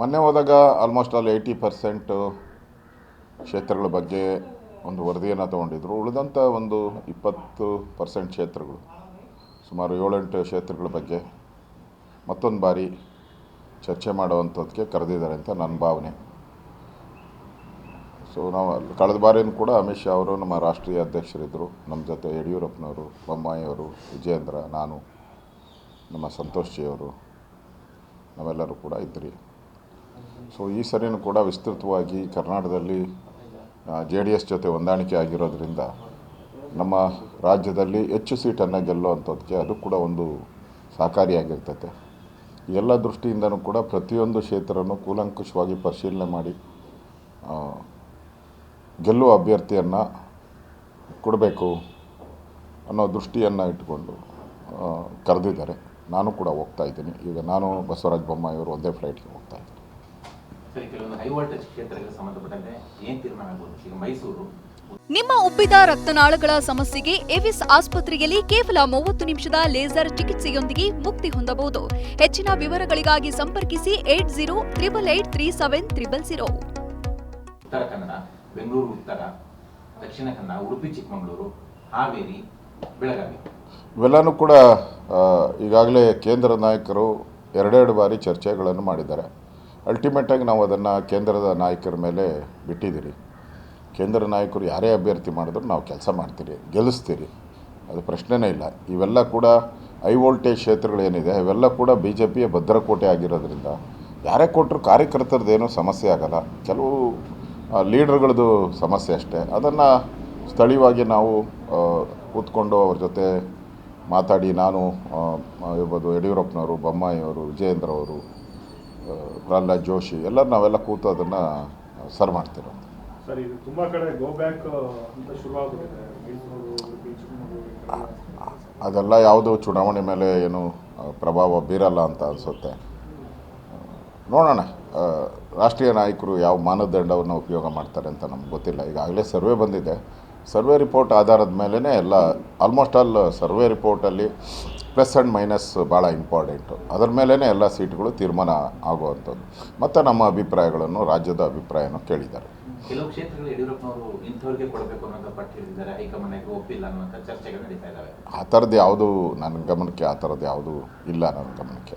ಮೊನ್ನೆ ಹೋದಾಗ almost all eighty percent ಕ್ಷೇತ್ರಗಳ ಬಗ್ಗೆ ಒಂದು ವರದಿಯನ್ನು ತಗೊಂಡಿದ್ರು. ಉಳಿದಂಥ ಒಂದು ಇಪ್ಪತ್ತು ಪರ್ಸೆಂಟ್ ಕ್ಷೇತ್ರಗಳು, ಸುಮಾರು ಏಳೆಂಟು ಕ್ಷೇತ್ರಗಳ ಬಗ್ಗೆ ಮತ್ತೊಂದು ಬಾರಿ ಚರ್ಚೆ ಮಾಡುವಂಥದ್ದಕ್ಕೆ ಕರೆದಿದ್ದಾರೆ ಅಂತ ನನ್ನ ಭಾವನೆ. ಸೊ ನಾವು ಅಲ್ಲಿ ಕಳೆದ ಬಾರಿಯೂ ಕೂಡ ಅಮಿತ್ ಶಾ ಅವರು ನಮ್ಮ ರಾಷ್ಟ್ರೀಯ ಅಧ್ಯಕ್ಷರಿದ್ದರು ನಮ್ಮ ಜೊತೆ ಯಡಿಯೂರಪ್ಪನವರು, ಬೊಮ್ಮಾಯಿಯವರು, ವಿಜಯೇಂದ್ರ, ನಾನು. ನಮ್ಮ ಸಂತೋಷ್ ಜಿ ಅವರು ನಾವೆಲ್ಲರೂ ಕೂಡ ಇದ್ರಿ. ಸೊ ಈ ಸರಿನೂ ಕೂಡ ವಿಸ್ತೃತವಾಗಿ ಕರ್ನಾಟಕದಲ್ಲಿ ಜೆ ಡಿ ಎಸ್ ಜೊತೆ ಹೊಂದಾಣಿಕೆ ಆಗಿರೋದ್ರಿಂದ ನಮ್ಮ ರಾಜ್ಯದಲ್ಲಿ ಹೆಚ್ಚು ಸೀಟನ್ನು ಗೆಲ್ಲುವಂಥದ್ದಕ್ಕೆ ಅದು ಕೂಡ ಒಂದು ಸಹಕಾರಿಯಾಗಿರ್ತೈತೆ. ಎಲ್ಲ ದೃಷ್ಟಿಯಿಂದನೂ ಕೂಡ ಪ್ರತಿಯೊಂದು ಕ್ಷೇತ್ರನೂ ಕೂಲಂಕುಷವಾಗಿ ಪರಿಶೀಲನೆ ಮಾಡಿ ಗೆಲ್ಲುವ ಅಭ್ಯರ್ಥಿಯನ್ನು ಕೊಡಬೇಕು ಅನ್ನೋ ದೃಷ್ಟಿಯನ್ನು ಇಟ್ಟುಕೊಂಡು ಕರೆದಿದ್ದಾರೆ. ನಾನು ಕೂಡ ಹೋಗ್ತಾ ಇದ್ದೀನಿ. ಈಗ ನಾನು ಬಸವರಾಜ ಬೊಮ್ಮಾಯಿಯವರು ಒಂದೇ ಫ್ಲೈಟ್ಗೆ ಹೋಗ್ತಾ ಇದ್ದೀನಿ. ನಿಮ್ಮ ಉಬ್ಬಿದ ರಕ್ತನಾಳಗಳ ಸಮಸ್ಯೆಗೆ ಎವಿಸ್ ಆಸ್ಪತ್ರೆಯಲ್ಲಿ ಕೇವಲ ಮೂವತ್ತು ನಿಮಿಷದ ಲೇಸರ್ ಚಿಕಿತ್ಸೆಯೊಂದಿಗೆ ಮುಕ್ತಿ ಹೊಂದಬಹುದು. ಹೆಚ್ಚಿನ ವಿವರಗಳಿಗಾಗಿ ಸಂಪರ್ಕಿಸಿ eight zero triple eight three seven triple zero. Uttara Kannada Bengaluru ಉತ್ತರ ದಕ್ಷಿಣ ಕನ್ನಡ ಉಡುಪಿ ಚಿಕ್ಕಮಗಳೂರು ಹಾವೇರಿ ಬೆಳಗಾವಿ. ಇವೆಲ್ಲನೂ ಕೂಡ ಈಗಾಗಲೇ ಕೇಂದ್ರ ನಾಯಕರು ಎರಡೆರಡು ಬಾರಿ ಚರ್ಚೆಗಳನ್ನು ಮಾಡಿದ್ದಾರೆ. ಅಲ್ಟಿಮೇಟಾಗಿ ನಾವು ಅದನ್ನು ಕೇಂದ್ರದ ನಾಯಕರ ಮೇಲೆ ಬಿಟ್ಟಿದ್ದೀರಿ. ಕೇಂದ್ರ ನಾಯಕರು ಯಾರೇ ಅಭ್ಯರ್ಥಿ ಮಾಡಿದ್ರು ನಾವು ಕೆಲಸ ಮಾಡ್ತೀರಿ, ಗೆಲ್ಲಿಸ್ತೀರಿ. ಅದು ಪ್ರಶ್ನೆನೇ ಇಲ್ಲ. ಇವೆಲ್ಲ ಕೂಡ ಹೈ ವೋಲ್ಟೇಜ್ ಕ್ಷೇತ್ರಗಳೇನಿದೆ ಇವೆಲ್ಲ ಕೂಡ ಬಿ ಜೆ ಪಿಯ ಭದ್ರಕೋಟೆ ಆಗಿರೋದ್ರಿಂದ ಯಾರೇ ಕೊಟ್ಟರು ಕಾರ್ಯಕರ್ತರದ್ದೇನೂ ಸಮಸ್ಯೆ ಆಗಲ್ಲ. ಕೆಲವು ಲೀಡರ್ಗಳದ್ದು ಸಮಸ್ಯೆ ಅಷ್ಟೇ. ಅದನ್ನು ಸ್ಥಳೀಯವಾಗಿ ನಾವು ಕೂತ್ಕೊಂಡು ಅವ್ರ ಜೊತೆ ಮಾತಾಡಿ ನಾನು ಇರ್ಬೋದು ಯಡಿಯೂರಪ್ಪನವರು ಬೊಮ್ಮಾಯಿಯವರು ವಿಜಯೇಂದ್ರ ಅವರು ಪ್ರಹ್ಲಾದ್ ಜೋಶಿ ಎಲ್ಲರೂ ನಾವೆಲ್ಲ ಕೂತು ಅದನ್ನು ಸರ್ ಮಾಡ್ತಿರೋದು. ಸರ್ ಇದು ತುಂಬಾ ಕಡೆ ಗೋ ಬ್ಯಾಕ್ ಅಂತ ಶುರುವಾಗ್ಬಿಟ್ಟಿದೆ. ಅದೆಲ್ಲ ಯಾವುದು ಚುನಾವಣೆ ಮೇಲೆ ಏನು ಪ್ರಭಾವ ಬೀರಲ್ಲ ಅಂತ ಅನಿಸುತ್ತೆ. ನೋಡೋಣ ರಾಷ್ಟ್ರೀಯ ನಾಯಕರು ಯಾವ ಮಾನದಂಡವನ್ನು ಉಪಯೋಗ ಮಾಡ್ತಾರೆ ಅಂತ ನಮ್ಗೆ ಗೊತ್ತಿಲ್ಲ. ಈಗಾಗಲೇ ಸರ್ವೆ ಬಂದಿದೆ. ಸರ್ವೆ ರಿಪೋರ್ಟ್ ಆಧಾರದ ಮೇಲೇ ಎಲ್ಲ ಆಲ್ಮೋಸ್ಟ್ ಆಲ್ ಸರ್ವೆ ರಿಪೋರ್ಟಲ್ಲಿ ಪ್ಲಸ್ ಆ್ಯಂಡ್ ಮೈನಸ್ ಭಾಳ ಇಂಪಾರ್ಟೆಂಟು. ಅದರ ಮೇಲೇ ಎಲ್ಲ ಸೀಟ್ಗಳು ತೀರ್ಮಾನ ಆಗುವಂಥದ್ದು. ಮತ್ತು ನಮ್ಮ ಅಭಿಪ್ರಾಯಗಳನ್ನು ರಾಜ್ಯದ ಅಭಿಪ್ರಾಯನೂ ಕೇಳಿದ್ದಾರೆ. ಕೆಲವು ಕ್ಷೇತ್ರಗಳು ಯಡಿಯೂರಪ್ಪನವರು ಇಂಥವ್ರಿಗೆ ಕೊಡಬೇಕು ಅನ್ನೋದು ಪಟ್ಟು ಹಿಡಿದಿದ್ದಾರೆ ಹೈಕಮಾಂಡ್ ನಾಯಕರು ಒಪ್ಪಿಲ್ಲ ಅನ್ನುವಂಥ ಚರ್ಚೆಗಳು ನಡೀತಾ ಇದ್ದಾವೆ. ಆ ಥರದ್ದು ಯಾವುದು ನನ್ನ ಗಮನಕ್ಕೆ ಆ ಥರದ್ದು ಯಾವುದೂ ಇಲ್ಲ ನನ್ನ ಗಮನಕ್ಕೆ.